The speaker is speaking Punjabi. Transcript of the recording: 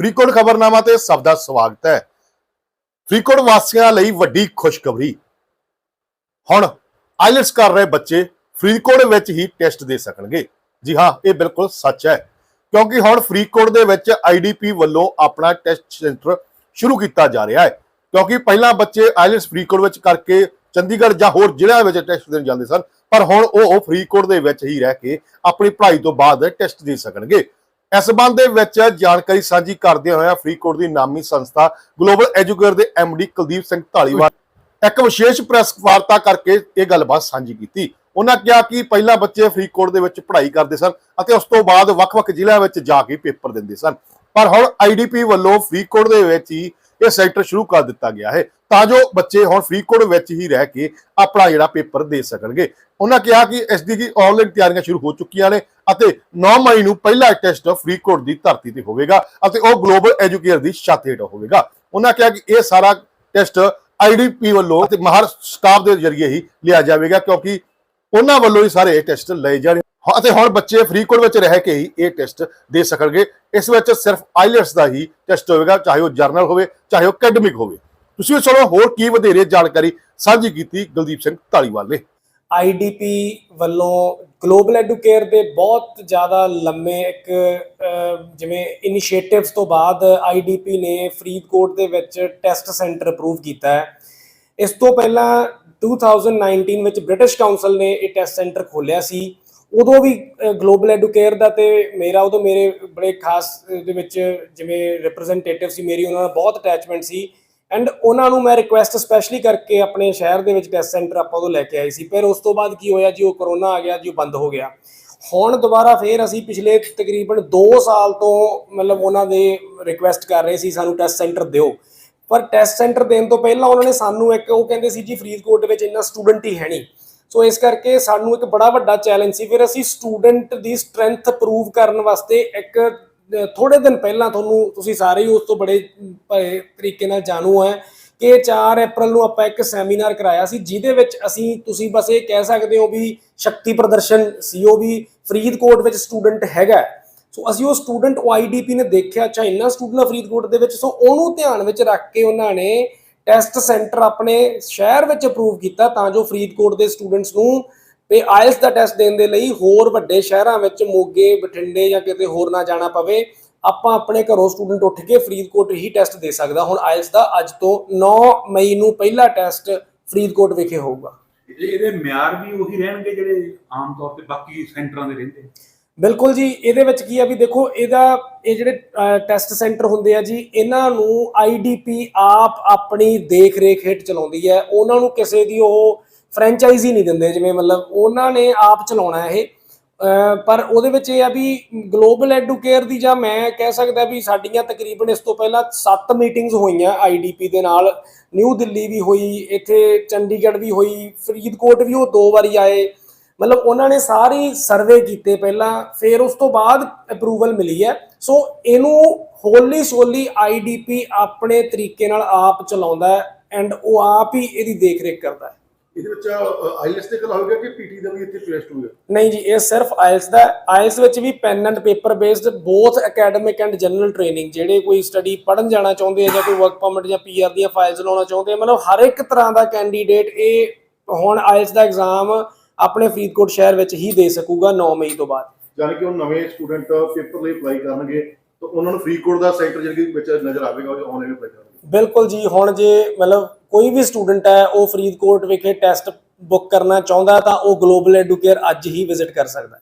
ਫਰੀਦਕੋਟ ਖਬਰਨਾਮਾ ਤੇ ਸਭ ਦਾ ਸਵਾਗਤ ਹੈ। ਫਰੀਦਕੋਟ ਵਾਸੀਆਂ ਲਈ ਵੱਡੀ ਖੁਸ਼ਖਬਰੀ। ਹੁਣ ਆਈਲਟਸ ਕਰ ਰਹੇ ਬੱਚੇ ਫਰੀਦਕੋਟ ਵਿੱਚ ਹੀ ਟੈਸਟ ਦੇ ਸਕਣਗੇ। ਜੀ ਹਾਂ, ਇਹ ਬਿਲਕੁਲ ਸੱਚ ਹੈ। ਕਿਉਂਕਿ ਹੁਣ ਫਰੀਦਕੋਟ ਦੇ ਵਿੱਚ ਆਈਡੀਪੀ ਵੱਲੋਂ ਆਪਣਾ ਟੈਸਟ ਸੈਂਟਰ ਸ਼ੁਰੂ ਕੀਤਾ ਜਾ ਰਿਹਾ ਹੈ। ਕਿਉਂਕਿ ਪਹਿਲਾਂ ਬੱਚੇ ਆਈਲਟਸ ਫਰੀਦਕੋਟ ਵਿੱਚ ਕਰਕੇ ਚੰਡੀਗੜ੍ਹ ਜਾਂ ਹੋਰ ਜ਼ਿਲ੍ਹਿਆਂ ਵਿੱਚ ਟੈਸਟ ਦੇਣ ਜਾਂਦੇ ਸਨ। ਪਰ ਹੁਣ ਉਹ ਫਰੀਦਕੋਟ ਦੇ ਵਿੱਚ ਹੀ ਰਹਿ ਕੇ ਆਪਣੀ ਪੜ੍ਹਾਈ ਤੋਂ ਬਾਅਦ ਟੈਸਟ ਦੇ ਸਕਣਗੇ। ਇਸ ਸੰਬੰਧ ਦੇ ਵਿੱਚ ਜਾਣਕਾਰੀ ਸਾਂਝੀ ਕਰਦੇ ਹੋਏ ਫਰੀਦਕੋਟ ਦੀ ਨਾਮੀ ਸੰਸਥਾ ਗਲੋਬਲ ਐਜੂਕੇਟਰ ਦੇ ਐਮਡੀ ਕੁਲਦੀਪ ਸਿੰਘ ਢਾਲੀਵਾਲ ਇੱਕ ਵਿਸ਼ੇਸ਼ ਪ੍ਰੈਸ ਵਾਰਤਾ ਕਰਕੇ ਇਹ ਗੱਲਬਾਤ ਸਾਂਝੀ ਕੀਤੀ। ਉਹਨਾਂ ਕਿਹਾ ਕਿ ਪਹਿਲਾਂ ਬੱਚੇ ਫਰੀਦਕੋਟ ਦੇ ਵਿੱਚ ਪੜ੍ਹਾਈ ਕਰਦੇ ਸਨ ਅਤੇ ਉਸ ਤੋਂ ਬਾਅਦ ਵੱਖ-ਵੱਖ ਜ਼ਿਲ੍ਹਿਆਂ ਵਿੱਚ ਜਾ ਕੇ ਪੇਪਰ ਦਿੰਦੇ ਸਨ। ਪਰ ਹੁਣ ਆਈਡੀਪੀ ਵੱਲੋਂ ਫਰੀਦਕੋਟ ਦੇ ਵਿੱਚ ਹੀ ਇਹ ਸੈਕਟਰ ਸ਼ੁਰੂ ਕਰ ਦਿੱਤਾ ਗਿਆ ਹੈ। ਤਾਂ ਜੋ ਬੱਚੇ ਹੁਣ ਫਰੀਦਕੋਟ ਵਿੱਚ ਹੀ ਰਹਿ ਕੇ ਆਪਣਾ ਜਿਹੜਾ ਪੇਪਰ ਦੇ ਸਕਣਗੇ। ਉਹਨਾਂ ਕਿਹਾ ਕਿ ਇਸ ਦੀ ਕੀ ਆਨਲਾਈਨ ਤਿਆਰੀਆਂ ਸ਼ੁਰੂ ਹੋ ਚੁੱਕੀਆਂ ਨੇ ਅਤੇ 9 ਮਈ ਨੂੰ ਪਹਿਲਾ ਟੈਸਟ ਫਰੀਦਕੋਟ ਦੀ ਧਰਤੀ ਤੇ ਹੋਵੇਗਾ ਅਤੇ ਉਹ ਗਲੋਬਲ ਐਜੂਕੇਟਰ ਦੀ ਛੱਤ ਹੇਠ ਹੋਵੇਗਾ। ਉਹਨਾਂ ਕਿਹਾ ਕਿ ਇਹ ਸਾਰਾ ਟੈਸਟ ਆਈਡੀਪੀ ਵੱਲੋਂ ਅਤੇ ਮਾਹਰ ਸਟਾਫ ਦੇ ਜ਼ਰੀਏ ਹੀ ਲਿਆ ਜਾਵੇਗਾ ਕਿਉਂਕਿ ਉਹਨਾਂ ਵੱਲੋਂ ਹੀ ਸਾਰੇ ਟੈਸਟ ਲਏ ਜਾਣੇ ਅਤੇ ਹੁਣ ਬੱਚੇ ਫਰੀਦਕੋਟ ਵਿੱਚ ਰਹਿ ਕੇ ਹੀ ਇਹ ਟੈਸਟ ਦੇ ਸਕਣਗੇ। ਇਸ ਵਿੱਚ ਸਿਰਫ ਆਈਲੈਟਸ ਦਾ ਹੀ ਟੈਸਟ ਹੋਵੇਗਾ, ਚਾਹੇ ਉਹ ਜਰਨਲ ਹੋਵੇ, ਚਾਹੇ ਉਹ ਅਕੈਡਮਿਕ ਹੋਵੇ। ਤੁਸੀਂ ਵੀ ਚਲੋ ਹੋਰ ਕੀ ਵਧੇਰੇ ਜਾਣਕਾਰੀ ਸਾਂਝੀ ਕੀਤੀ ਗੁਲਦੀਪ ਸਿੰਘ ਢਾਲੀਵਾਲ ਨੇ। ਆਈਡੀਪੀ ਵੱਲੋਂ ਗਲੋਬਲ ਐਡੂਕੇਅਰ ਦੇ ਬਹੁਤ ਜ਼ਿਆਦਾ ਲੰਮੇ ਇੱਕ ਜਿਵੇਂ ਇਨੀਸ਼ੀਏਟਿਵਸ ਤੋਂ ਬਾਅਦ ਆਈਡੀਪੀ ਨੇ ਫਰੀਦਕੋਟ ਦੇ ਵਿੱਚ ਟੈਸਟ ਸੈਂਟਰ ਅਪਰੂਵ ਕੀਤਾ ਹੈ। ਇਸ ਤੋਂ ਪਹਿਲਾਂ 2019 ਵਿੱਚ ਬ੍ਰਿਟਿਸ਼ ਕਾਉਂਸਲ ਨੇ ਇਹ ਟੈਸਟ ਸੈਂਟਰ ਖੋਲ੍ਹਿਆ ਸੀ। ਉਦੋਂ ਵੀ ਗਲੋਬਲ ਐਡੂਕੇਅਰ ਦਾ ਤੇ ਮੇਰਾ ਉਦੋਂ ਮੇਰੇ ਬੜੇ ਖਾਸ ਦੇ ਵਿੱਚ ਜਿਵੇਂ ਰਿਪਰੈਜ਼ੈਂਟੇਟਿਵ ਸੀ, ਮੇਰੀ ਉਹਨਾਂ ਨਾਲ ਬਹੁਤ ਅਟੈਚਮੈਂਟ ਸੀ। ਐਂਡ ਉਹਨਾਂ ਨੂੰ ਮੈਂ ਰਿਕੁਐਸਟ ਸਪੈਸ਼ਲੀ ਕਰਕੇ ਆਪਣੇ ਸ਼ਹਿਰ ਦੇ ਵਿੱਚ ਟੈਸਟ ਸੈਂਟਰ ਆਪਾਂ ਉਦੋਂ ਲੈ ਕੇ ਆਏ ਸੀ। ਫਿਰ ਉਸ ਤੋਂ ਬਾਅਦ ਕੀ ਹੋਇਆ ਜੀ, ਉਹ ਕਰੋਨਾ ਆ ਗਿਆ ਜੀ, ਉਹ ਬੰਦ ਹੋ ਗਿਆ। ਹੁਣ ਦੁਬਾਰਾ ਫੇਰ ਅਸੀਂ ਪਿਛਲੇ ਤਕਰੀਬਨ 2 ਸਾਲ ਤੋਂ ਮਤਲਬ ਉਹਨਾਂ ਦੇ ਰਿਕੁਐਸਟ ਕਰ ਰਹੇ ਸੀ, ਸਾਨੂੰ ਟੈਸਟ ਸੈਂਟਰ ਦਿਓ। ਪਰ ਟੈਸਟ ਸੈਂਟਰ ਦੇਣ ਤੋਂ ਪਹਿਲਾਂ ਉਹਨਾਂ ਨੇ ਸਾਨੂੰ ਇੱਕ ਉਹ ਕਹਿੰਦੇ ਸੀ ਜੀ, ਫਰੀਦਕੋਟ ਦੇ ਵਿੱਚ ਇੰਨਾ ਸਟੂਡੈਂਟ ਹੀ ਹੈ ਨਹੀਂ। ਸੋ ਇਸ ਕਰਕੇ ਸਾਨੂੰ ਇੱਕ ਬੜਾ ਵੱਡਾ ਚੈਲੰਜ ਸੀ। ਫਿਰ ਅਸੀਂ ਸਟੂਡੈਂਟ ਦੀ ਸਟਰੈਂਥ ਪ੍ਰੂਵ ਕਰਨ ਵਾਸਤੇ ਇੱਕ ਅਹ, ਥੋੜੇ ਦਿਨ ਪਹਿਲਾਂ ਤੁਹਾਨੂੰ ਤੁਸੀਂ ਸਾਰੇ ਹੀ ਉਸ ਤੋਂ ਬੜੇ ਤਰੀਕੇ ਨਾਲ ਜਾਣੂ ਹੈ ਕਿ 4 ਅਪ੍ਰੈਲ ਨੂੰ ਆਪਾਂ ਇੱਕ ਸੈਮੀਨਾਰ ਕਰਾਇਆ ਸੀ ਜਿਹਦੇ ਵਿੱਚ ਅਸੀਂ ਤੁਸੀਂ ਬਸ ਇਹ ਕਹਿ ਸਕਦੇ ਹੋ ਵੀ ਸ਼ਕਤੀ ਪ੍ਰਦਰਸ਼ਨ ਸੀ ਉਹ ਵੀ ਫਰੀਦਕੋਟ ਵਿੱਚ ਸਟੂਡੈਂਟ ਹੈਗਾ ਸੋ ਅਸੀਂ ਉਹ ਸਟੂਡੈਂਟ ਆਈਡੀਪੀ ਨੇ ਦੇਖਿਆ ਅੱਛਾ ਇੰਨਾ ਸਟੂਡੈਂਟ ਫਰੀਦਕੋਟ ਦੇ ਵਿੱਚ ਸੋ ਉਹਨੂੰ ਧਿਆਨ ਵਿੱਚ ਰੱਖ ਕੇ ਉਹਨਾਂ ਨੇ ਟੈਸਟ ਸੈਂਟਰ ਆਪਣੇ ਸ਼ਹਿਰ ਵਿੱਚ ਅਪਰੂਵ ਕੀਤਾ ਤਾਂ ਜੋ ਫਰੀਦਕੋਟ ਦੇ ਸਟੂਡੈਂਟਸ ਨੂੰ ਤੇ ਆਇਲਸ ਦਾ ਟੈਸਟ ਦੇਣ ਦੇ ਲਈ ਹੋਰ ਵੱਡੇ ਸ਼ਹਿਰਾਂ ਵਿੱਚ ਮੋਗੇ, ਬਠਿੰਡੇ ਜਾਂ ਕਿਤੇ ਹੋਰ ਨਾ ਜਾਣਾ ਪਵੇ, ਆਪਾਂ ਆਪਣੇ ਘਰੋਂ ਸਟੂਡੈਂਟ ਉੱਠ ਕੇ ਫਰੀਦਕੋਟ ਹੀ ਟੈਸਟ ਦੇ ਸਕਦਾ। ਹੁਣ ਆਇਲਸ ਦਾ ਅੱਜ ਤੋਂ 9 ਮਈ ਨੂੰ ਪਹਿਲਾ ਟੈਸਟ ਫਰੀਦਕੋਟ ਵਿਖੇ ਹੋਊਗਾ। ਇਹਦੇ ਮਿਆਰ ਵੀ ਉਹੀ ਰਹਿਣਗੇ ਜਿਹੜੇ ਆਮ ਤੌਰ ਤੇ ਬਾਕੀ ਸੈਂਟਰਾਂ ਦੇ ਰਹਿੰਦੇ? ਬਿਲਕੁਲ ਜੀ, ਇਹਦੇ ਵਿੱਚ ਕੀ ਆ ਵੀ ਦੇਖੋ, ਇਹਦਾ ਇਹ ਜਿਹੜੇ ਟੈਸਟ ਸੈਂਟਰ ਹੁੰਦੇ ਆ ਜੀ, ਇਹਨਾਂ ਨੂੰ ਆਈਡੀਪੀ ਆਪ ਆਪਣੀ ਦੇਖ ਰੇਖ ਹੇਠ ਚਲਾਉਂਦੀ ਹੈ। ਉਹਨਾਂ ਨੂੰ ਕਿਸੇ ਦੀ ਉਹ ਫਰੈਂਚਾਈਜ਼ੀ ਨਹੀਂ ਦਿੰਦੇ, ਜਿਵੇਂ ਮਤਲਬ ਉਹਨਾਂ ਨੇ ਆਪ ਚਲਾਉਣਾ ਇਹ। ਪਰ ਉਹਦੇ ਵਿੱਚ ਇਹ ਆ ਵੀ ਗਲੋਬਲ ਐਡੂਕੇਅਰ ਦੀ ਜਾਂ ਮੈਂ ਕਹਿ ਸਕਦਾ ਵੀ ਸਾਡੀਆਂ ਤਕਰੀਬਨ ਇਸ ਤੋਂ ਪਹਿਲਾਂ 7 ਮੀਟਿੰਗਸ ਹੋਈਆਂ ਆਈਡੀਪੀ ਦੇ ਨਾਲ। ਨਿਊ ਦਿੱਲੀ ਵੀ ਹੋਈ, ਇੱਥੇ ਚੰਡੀਗੜ੍ਹ ਵੀ ਹੋਈ, ਫਰੀਦਕੋਟ ਵੀ ਉਹ ਦੋ ਵਾਰੀ ਆਏ। ਮਤਲਬ ਉਹਨਾਂ ਨੇ ਸਾਰੀ ਸਰਵੇ ਕੀਤੇ ਪਹਿਲਾਂ ਫਿਰ ਉਸ ਤੋਂ ਬਾਅਦ ਅਪਰੂਵਲ ਮਿਲੀ ਹੈ। ਸੋ ਇਹਨੂੰ ਹੋਲੀ ਸੋਲੀ ਆਈਡੀਪੀ ਆਪਣੇ ਤਰੀਕੇ ਨਾਲ ਆਪ ਚਲਾਉਂਦਾ ਹੈ ਐਂਡ ਉਹ ਆਪ ਹੀ ਇਹਦੀ ਦੇਖ ਰੇਖ ਕਰਦਾ ਹੈ। ਇਹਦੇ ਵਿੱਚ ਆਈਲੈਟਸ ਤੇ ਗੱਲ ਹੋਵੇਗਾ ਕਿ ਪੀਟੀ ਦਾ ਵੀ ਇੱਥੇ ਟੈਸਟ ਹੋਵੇਗਾ ਨਹੀਂ ਜੀ ਇਹ ਸਿਰਫ ਆਇਲਸ ਦਾ ਆਇਲਸ ਵਿੱਚ ਵੀ pen and paper based both academic and general training ਜਿਹੜੇ ਕੋਈ ਸਟੱਡੀ ਪੜਨ ਜਾਣਾ ਚਾਹੁੰਦੇ ਆ ਜਾਂ ਕੋਈ ਵਰਕ ਪਰਮਿਟ ਜਾਂ ਪੀਆਰ ਦੀਆਂ ਫਾਈਲਸ ਲਾਉਣਾ ਚਾਹੁੰਦੇ ਆ ਮਤਲਬ ਹਰ ਇੱਕ ਤਰ੍ਹਾਂ ਦਾ ਕੈਂਡੀਡੇਟ ਇਹ ਹੁਣ ਆਇਲਸ ਦਾ ਐਗਜ਼ਾਮ ਆਪਣੇ ਫਰੀਦਕੋਟ ਸ਼ਹਿਰ ਵਿੱਚ ਹੀ ਦੇ ਸਕੂਗਾ 9 ਮਈ ਤੋਂ ਬਾਅਦ। ਯਾਨੀ ਕਿ ਉਹ ਨਵੇਂ ਸਟੂਡੈਂਟ ਪੇਪਰ ਲਈ ਅਪਲਾਈ ਕਰਨਗੇ ਤਾਂ ਉਹਨਾਂ ਨੂੰ ਫਰੀਦਕੋਟ ਦਾ ਸੈਂਟਰ ਜਿਹੜੀ ਕਿ ਵਿੱਚ ਨਜ਼ਰ ਆਵੇਗਾ ਉਹ ਆਨਲਾਈਨ ਅਪਲਾਈ ਕਰਨਗੇ। ਬਿਲਕੁਲ ਜੀ ਹੁਣ ਜੇ ਮਤਲਬ ਕੋਈ ਵੀ ਸਟੂਡੈਂਟ ਹੈ ਉਹ ਫਰੀਦਕੋਟ ਵਿਖੇ ਟੈਸਟ ਬੁੱਕ ਕਰਨਾ ਚਾਹੁੰਦਾ ਤਾਂ ਉਹ ਗਲੋਬਲ ਐਡੂਕੇਅਰ ਅੱਜ ਹੀ ਵਿਜ਼ਿਟ ਕਰ ਸਕਦਾ